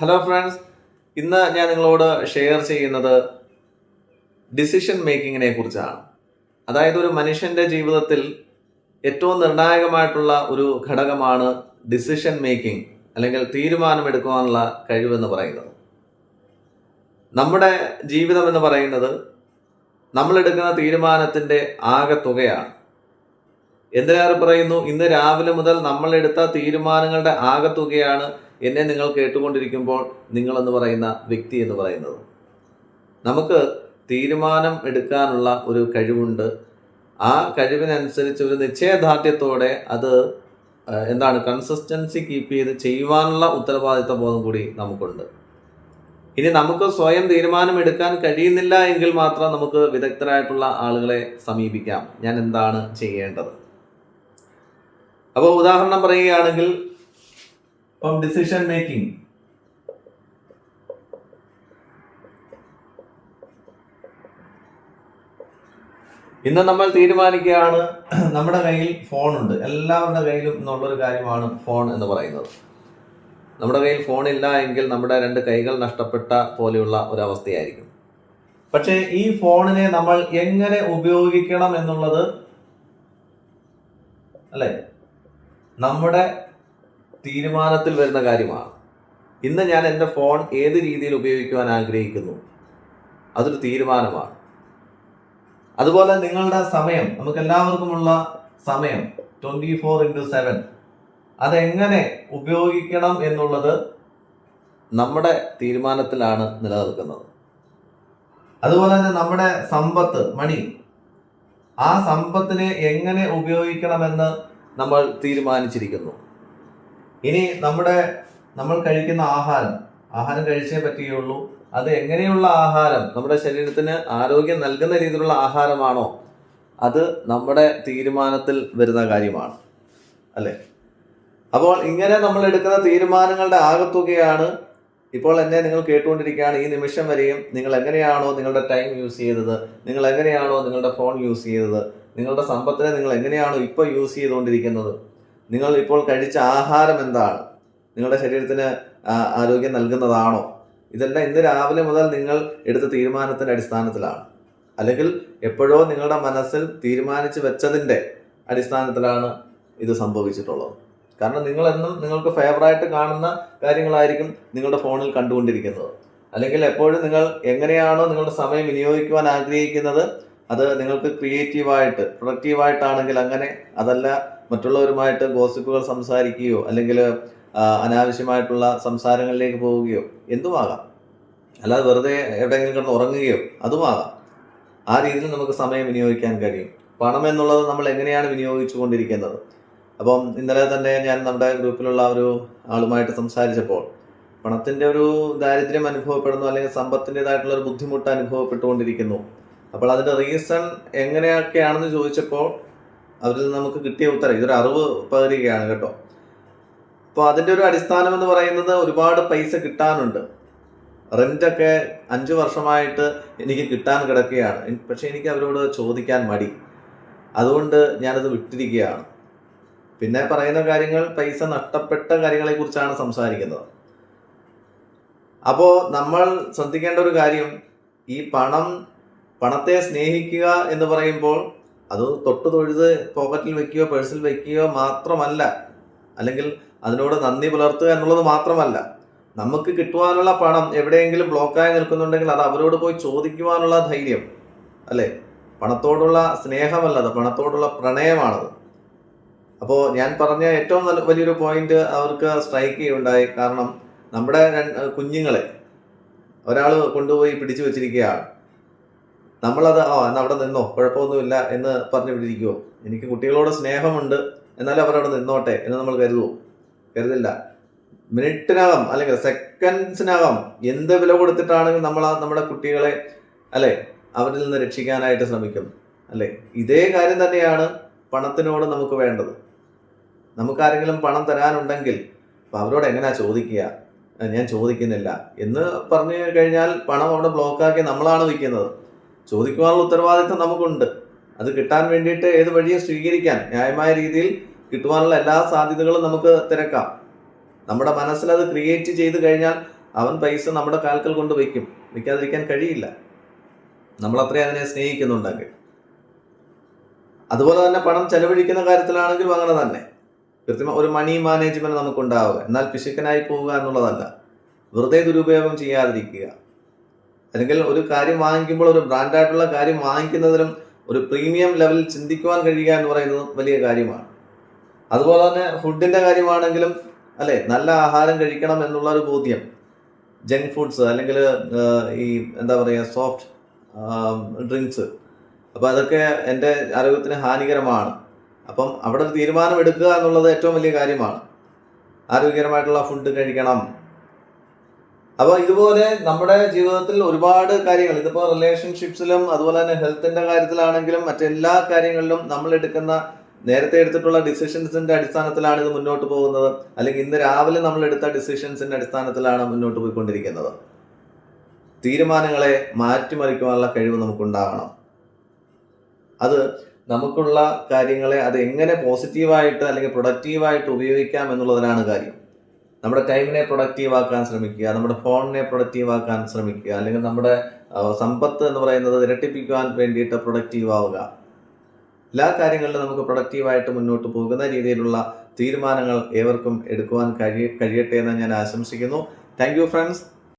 Hello friends ഇന്ന് ഞാൻ നിങ്ങളോട് ഷെയർ ചെയ്യുന്നത് ഡിസിഷൻ മേക്കിങ്ങിനെ കുറിച്ചാണ്. അതായത് ഒരു മനുഷ്യന്റെ ജീവിതത്തിൽ ഏറ്റവും നിർണായകമായിട്ടുള്ള ഒരു ഘടകമാണ് ഡിസിഷൻ മേക്കിംഗ് അല്ലെങ്കിൽ തീരുമാനമെടുക്കുവാനുള്ള കഴിവെന്ന് പറയുന്നത്. നമ്മുടെ ജീവിതം എന്ന് പറയുന്നത് നമ്മൾ എടുക്കുന്ന തീരുമാനത്തിന്റെ ആകെ തുകയാണ്. എന്തിനേറെ പറയുന്നു? ഇന്ന് രാവിലെ മുതൽ നമ്മളെടുത്ത തീരുമാനങ്ങളുടെ ആകെ തുകയാണ് എന്നെ നിങ്ങൾ കേട്ടുകൊണ്ടിരിക്കുമ്പോൾ നിങ്ങളെന്ന് പറയുന്ന വ്യക്തി എന്ന് പറയുന്നത്. നമുക്ക് തീരുമാനം എടുക്കാനുള്ള ഒരു കഴിവുണ്ട്. ആ കഴിവിനനുസരിച്ച് ഒരു നിശ്ചയദാർഢ്യത്തോടെ അത് എന്താണ് കൺസിസ്റ്റൻസി കീപ്പ് ചെയ്ത് ചെയ്യുവാനുള്ള ഉത്തരവാദിത്ത ബോധം കൂടി നമുക്കുണ്ട്. ഇനി നമുക്ക് സ്വയം തീരുമാനം എടുക്കാൻ കഴിയുന്നില്ല എങ്കിൽ മാത്രം നമുക്ക് വിദഗ്ധരായിട്ടുള്ള ആളുകളെ സമീപിക്കാം. ഞാൻ എന്താണ് ചെയ്യേണ്ടത്? അപ്പോൾ ഉദാഹരണം പറയുകയാണെങ്കിൽ ഇപ്പം ഡിസിഷൻ മേക്കിംഗ് ഇന്ന് നമ്മൾ തീരുമാനിക്കുകയാണ് നമ്മുടെ കയ്യിൽ ഫോൺ ഫോണുണ്ട് എല്ലാവരുടെ കയ്യിലും എന്നുള്ളൊരു കാര്യമാണ് ഫോൺ എന്ന് പറയുന്നത്. നമ്മുടെ കയ്യിൽ ഫോൺ ഇല്ല എങ്കിൽ നമ്മുടെ രണ്ട് കൈകൾ നഷ്ടപ്പെട്ട പോലെയുള്ള ഒരവസ്ഥയായിരിക്കും. പക്ഷേ ഈ ഫോണിനെ നമ്മൾ എങ്ങനെ ഉപയോഗിക്കണം എന്നുള്ളത് അല്ലേ? നമ്മുടെ തീരുമാനത്തിൽ വരുന്ന കാര്യമാണ്. ഇന്ന് ഞാൻ എന്റെ ഫോൺ ഏത് രീതിയിൽ ഉപയോഗിക്കുവാൻ ആഗ്രഹിക്കുന്നു? അതൊരു തീരുമാനമാണ്. അതുപോലെ നിങ്ങളുടെ സമയം നമുക്ക് എല്ലാവർക്കുമുള്ള സമയം ട്വന്റി ഫോർ ഇന്റു സെവൻ അതെങ്ങനെ ഉപയോഗിക്കണം എന്നുള്ളത് നമ്മുടെ തീരുമാനത്തിലാണ് നിലനിൽക്കുന്നത്. അതുപോലെ തന്നെ നമ്മുടെ സമ്പത്ത് മണി ആ സമ്പത്തിനെ എങ്ങനെ ഉപയോഗിക്കണമെന്ന് നമ്മൾ തീരുമാനിച്ചിരിക്കുന്നു. ഇനി നമ്മുടെ നമ്മൾ കഴിക്കുന്ന ആഹാരം ആഹാരം കഴിച്ചേ പറ്റുകയുള്ളൂ. അത് എങ്ങനെയുള്ള ആഹാരം? നമ്മുടെ ശരീരത്തിന് ആരോഗ്യം നൽകുന്ന രീതിയിലുള്ള ആഹാരമാണോ? അത് നമ്മുടെ തീരുമാനത്തിൽ വരുന്ന കാര്യമാണ്. അല്ലേ? അപ്പോൾ ഇങ്ങനെ നമ്മൾ എടുക്കുന്ന തീരുമാനങ്ങളുടെ ആകത്തുകയാണ്. ഇപ്പോൾ എന്നെ നിങ്ങൾ കേട്ടുകൊണ്ടിരിക്കുകയാണ്. ഈ നിമിഷം വരെയും നിങ്ങൾ എങ്ങനെയാണോ നിങ്ങളുടെ ടൈം യൂസ് ചെയ്തത്? നിങ്ങൾ എങ്ങനെയാണോ നിങ്ങളുടെ ഫോൺ യൂസ് ചെയ്തത്? നിങ്ങളുടെ സമ്പത്തിനെ നിങ്ങൾ എങ്ങനെയാണോ ഇപ്പോൾ യൂസ് ചെയ്തുകൊണ്ടിരിക്കുന്നത്? നിങ്ങൾ ഇപ്പോൾ കഴിച്ച ആഹാരം എന്താണ്? നിങ്ങളുടെ ശരീരത്തിന് ആരോഗ്യം നൽകുന്നതാണോ? ഇതെല്ലാം ഇന്ന് രാവിലെ മുതൽ നിങ്ങൾ എടുത്ത തീരുമാനത്തിന്റെ അടിസ്ഥാനത്തിലാണ്. അല്ലെങ്കിൽ എപ്പോഴോ നിങ്ങളുടെ മനസ്സിൽ തീരുമാനിച്ച് വെച്ചതിന്റെ അടിസ്ഥാനത്തിലാണ് ഇത് സംഭവിച്ചിട്ടുള്ളത്. കാരണം നിങ്ങൾ എന്നും നിങ്ങൾക്ക് ഫേവറായിട്ട് കാണുന്ന കാര്യങ്ങളായിരിക്കും നിങ്ങളുടെ ഫോണിൽ കണ്ടുകൊണ്ടിരിക്കുന്നത്. അല്ലെങ്കിൽ എപ്പോഴും നിങ്ങൾ എങ്ങനെയാണോ നിങ്ങളുടെ സമയം വിനിയോഗിക്കുവാൻ ആഗ്രഹിക്കുന്നത് അത് നിങ്ങൾക്ക് ക്രിയേറ്റീവായിട്ട് പ്രൊഡക്റ്റീവായിട്ടാണെങ്കിൽ അങ്ങനെ അതല്ല മറ്റുള്ളവരുമായിട്ട് ഗോസിപ്പുകൾ സംസാരിക്കുകയോ അല്ലെങ്കിൽ അനാവശ്യമായിട്ടുള്ള സംസാരങ്ങളിലേക്ക് പോവുകയോ എന്തുമാകാം? അല്ലാതെ വെറുതെ എവിടെയെങ്കിലും കിടന്ന് ഉറങ്ങുകയോ അതുമാകാം. ആ രീതിയിൽ നമുക്ക് സമയം വിനിയോഗിക്കാൻ കഴിയും. പണം എന്നുള്ളത് നമ്മൾ എങ്ങനെയാണ് വിനിയോഗിച്ചു കൊണ്ടിരിക്കുന്നത് അപ്പം ഇന്നലെ തന്നെ ഞാൻ നമ്മുടെ ഗ്രൂപ്പിലുള്ള ഒരു ആളുമായിട്ട് സംസാരിച്ചപ്പോൾ പണത്തിന്റെ ഒരു ദാരിദ്ര്യം അനുഭവപ്പെടുന്നു അല്ലെങ്കിൽ സമ്പത്തിന്റെതായിട്ടുള്ള ഒരു ബുദ്ധിമുട്ട് അനുഭവപ്പെട്ടുകൊണ്ടിരിക്കുന്നു. അപ്പോൾ അതിന്റെ റീസൺ എങ്ങനെയൊക്കെയാണെന്ന് ചോദിച്ചപ്പോൾ അവരിൽ നിന്ന് നമുക്ക് കിട്ടിയ ഉത്തരം. ഇതൊരു അറിവ് പകരുകയാണ് കേട്ടോ. അപ്പോൾ അതിന്റെ ഒരു അടിസ്ഥാനം എന്ന് പറയുന്നത് ഒരുപാട് പൈസ കിട്ടാനുണ്ട്. റെന്റൊക്കെ അഞ്ച് വർഷമായിട്ട് എനിക്ക് കിട്ടാൻ കിടക്കുകയാണ്. പക്ഷെ എനിക്ക് അവരോട് ചോദിക്കാൻ മടി. അതുകൊണ്ട് ഞാനത് വിട്ടിരിക്കുകയാണ്. പിന്നെ പറയുന്ന കാര്യങ്ങൾ പൈസ നഷ്ടപ്പെട്ട കാര്യങ്ങളെ കുറിച്ചാണ് സംസാരിക്കുന്നത്. അപ്പോൾ നമ്മൾ ശ്രദ്ധിക്കേണ്ട ഒരു കാര്യം ഈ പണം പണത്തെ സ്നേഹിക്കുക എന്ന് പറയുമ്പോൾ അത് തൊട്ട് തൊഴുത് പോക്കറ്റിൽ വെക്കുകയോ പേഴ്സിൽ വെക്കുകയോ മാത്രമല്ല. അല്ലെങ്കിൽ അതിനോട് നന്ദി പുലർത്തുക എന്നുള്ളത് മാത്രമല്ല. നമുക്ക് കിട്ടുവാനുള്ള പണം എവിടെയെങ്കിലും ബ്ലോക്കായി നിൽക്കുന്നുണ്ടെങ്കിൽ അത് അവരോട് പോയി ചോദിക്കുവാനുള്ള ധൈര്യം. അല്ലേ? പണത്തോടുള്ള സ്നേഹമല്ലത്. പണത്തോടുള്ള പ്രണയമാണത്. അപ്പോൾ ഞാൻ പറഞ്ഞ ഏറ്റവും നല്ല വലിയൊരു പോയിന്റ് അവർക്ക് സ്ട്രൈക്ക് ചെയ്യുണ്ടായി കാരണം നമ്മുടെ കുഞ്ഞുങ്ങളെ ഒരാൾ കൊണ്ടുപോയി പിടിച്ചു വെച്ചിരിക്കുകയാണ്. നമ്മളത് ആ എന്നാൽ അവിടെ നിന്നോ? കുഴപ്പമൊന്നുമില്ല എന്ന് പറഞ്ഞു വിട്ടിരിക്കുമോ എനിക്ക് കുട്ടികളോട് സ്നേഹമുണ്ട്. എന്നാലും അവരവിടെ നിന്നോട്ടെ എന്ന് നമ്മൾ കരുതുമോ കരുതില്ല. മിനിറ്റിനകം അല്ലെങ്കിൽ സെക്കൻഡ്സിനകം എന്ത് വില കൊടുത്തിട്ടാണെങ്കിൽ നമ്മൾ നമ്മുടെ കുട്ടികളെ അല്ലേ അവരിൽ നിന്ന് രക്ഷിക്കാനായിട്ട് ശ്രമിക്കും. അല്ലേ? ഇതേ കാര്യം തന്നെയാണ് പണത്തിനോട് നമുക്ക് വേണ്ടത്. നമുക്കാരെങ്കിലും പണം തരാനുണ്ടെങ്കിൽ അപ്പൊ അവരോട് എങ്ങനെയാ ചോദിക്കുക? ഞാൻ ചോദിക്കുന്നില്ല. എന്ന് പറഞ്ഞു കഴിഞ്ഞാൽ പണം അവിടെ ബ്ലോക്കാക്കി നമ്മളാണ് വയ്ക്കുന്നത്. ചോദിക്കുവാനുള്ള ഉത്തരവാദിത്തം നമുക്കുണ്ട്. അത് കിട്ടാൻ വേണ്ടിയിട്ട് ഏത് വഴിയും സ്വീകരിക്കാൻ ന്യായമായ രീതിയിൽ കിട്ടുവാനുള്ള എല്ലാ സാധ്യതകളും നമുക്ക് തിരക്കാം. നമ്മുടെ മനസ്സിൽ അത് ക്രിയേറ്റ് ചെയ്ത് കഴിഞ്ഞാൽ അവൻ പൈസ നമ്മുടെ കാൽക്കൽ കൊണ്ട് വയ്ക്കും. വയ്ക്കാതിരിക്കാൻ കഴിയില്ല. നമ്മൾ അത്രയും അതിനെ സ്നേഹിക്കുന്നുണ്ടെങ്കിൽ. അതുപോലെ തന്നെ പണം ചെലവഴിക്കുന്ന കാര്യത്തിലാണെങ്കിലും അങ്ങനെ തന്നെ. കൃത്യം ഒരു മണി മാനേജ്മെന്റ് നമുക്കുണ്ടാവുക. എന്നാൽ പിശുക്കനായി പോവുക എന്നുള്ളതല്ല. വെറുതെ ദുരുപയോഗം ചെയ്യാതിരിക്കുക. അല്ലെങ്കിൽ ഒരു കാര്യം വാങ്ങിക്കുമ്പോൾ ഒരു ബ്രാൻഡായിട്ടുള്ള കാര്യം വാങ്ങിക്കുന്നതിലും ഒരു പ്രീമിയം ലെവലിൽ ചിന്തിക്കുവാൻ കഴിയുക എന്ന് പറയുന്നത് വലിയ കാര്യമാണ്. അതുപോലെ തന്നെ ഫുഡിന്റെ കാര്യമാണെങ്കിലും അല്ലെ നല്ല ആഹാരം കഴിക്കണം എന്നുള്ള ഒരു ബോധ്യം. ജങ്ക് ഫുഡ്സ് അല്ലെങ്കിൽ ഈ എന്താ പറയുക സോഫ്റ്റ് ഡ്രിങ്ക്സ് അപ്പോൾ അതൊക്കെ എന്റെ ആരോഗ്യത്തിന് ഹാനികരമാണ്. അപ്പം അവിടെ ഒരു തീരുമാനം എടുക്കുക എന്നുള്ളത് ഏറ്റവും വലിയ കാര്യമാണ്. ആരോഗ്യകരമായിട്ടുള്ള ഫുഡ് കഴിക്കണം. അപ്പോൾ ഇതുപോലെ നമ്മുടെ ജീവിതത്തിൽ ഒരുപാട് കാര്യങ്ങൾ ഇതിപ്പോൾ റിലേഷൻഷിപ്സിലും അതുപോലെ തന്നെ ഹെൽത്തിന്റെ കാര്യത്തിലാണെങ്കിലും മറ്റെല്ലാ കാര്യങ്ങളിലും നമ്മൾ എടുക്കുന്ന നേരത്തെ എടുത്തിട്ടുള്ള ഡിസിഷൻസിന്റെ അടിസ്ഥാനത്തിലാണ് ഇത് മുന്നോട്ട് പോകുന്നത്. അല്ലെങ്കിൽ ഇന്ന് രാവിലെ നമ്മൾ എടുത്ത ഡിസിഷൻസിന്റെ അടിസ്ഥാനത്തിലാണ് മുന്നോട്ട് പോയിക്കൊണ്ടിരിക്കുന്നത്. തീരുമാനങ്ങളെ മാറ്റിമറിക്കുവാനുള്ള കഴിവ് നമുക്കുണ്ടാകണം. അത് നമുക്കുള്ള കാര്യങ്ങളെ അത് എങ്ങനെ പോസിറ്റീവായിട്ട് അല്ലെങ്കിൽ പ്രൊഡക്റ്റീവായിട്ട് ഉപയോഗിക്കാം എന്നുള്ളതിനാണ് കാര്യം. നമ്മുടെ ടൈമിനെ പ്രൊഡക്റ്റീവ് ആക്കാൻ ശ്രമിക്കുക നമ്മുടെ ഫോണിനെ പ്രൊഡക്റ്റീവ് ആക്കാൻ ശ്രമിക്കുക അല്ലെങ്കിൽ നമ്മുടെ സമ്പത്ത് എന്ന് പറയുന്നത് ഇരട്ടിപ്പിക്കുവാൻ വേണ്ടിയിട്ട് പ്രൊഡക്റ്റീവ് ആവുക. എല്ലാ കാര്യങ്ങളിലും നമുക്ക് പ്രൊഡക്റ്റീവായിട്ട് മുന്നോട്ട് പോകുന്ന രീതിയിലുള്ള തീരുമാനങ്ങൾ ഏവർക്കും എടുക്കുവാൻ കഴിയ കഴിയട്ടെ എന്ന് ഞാൻ ആശംസിക്കുന്നു. Thank you friends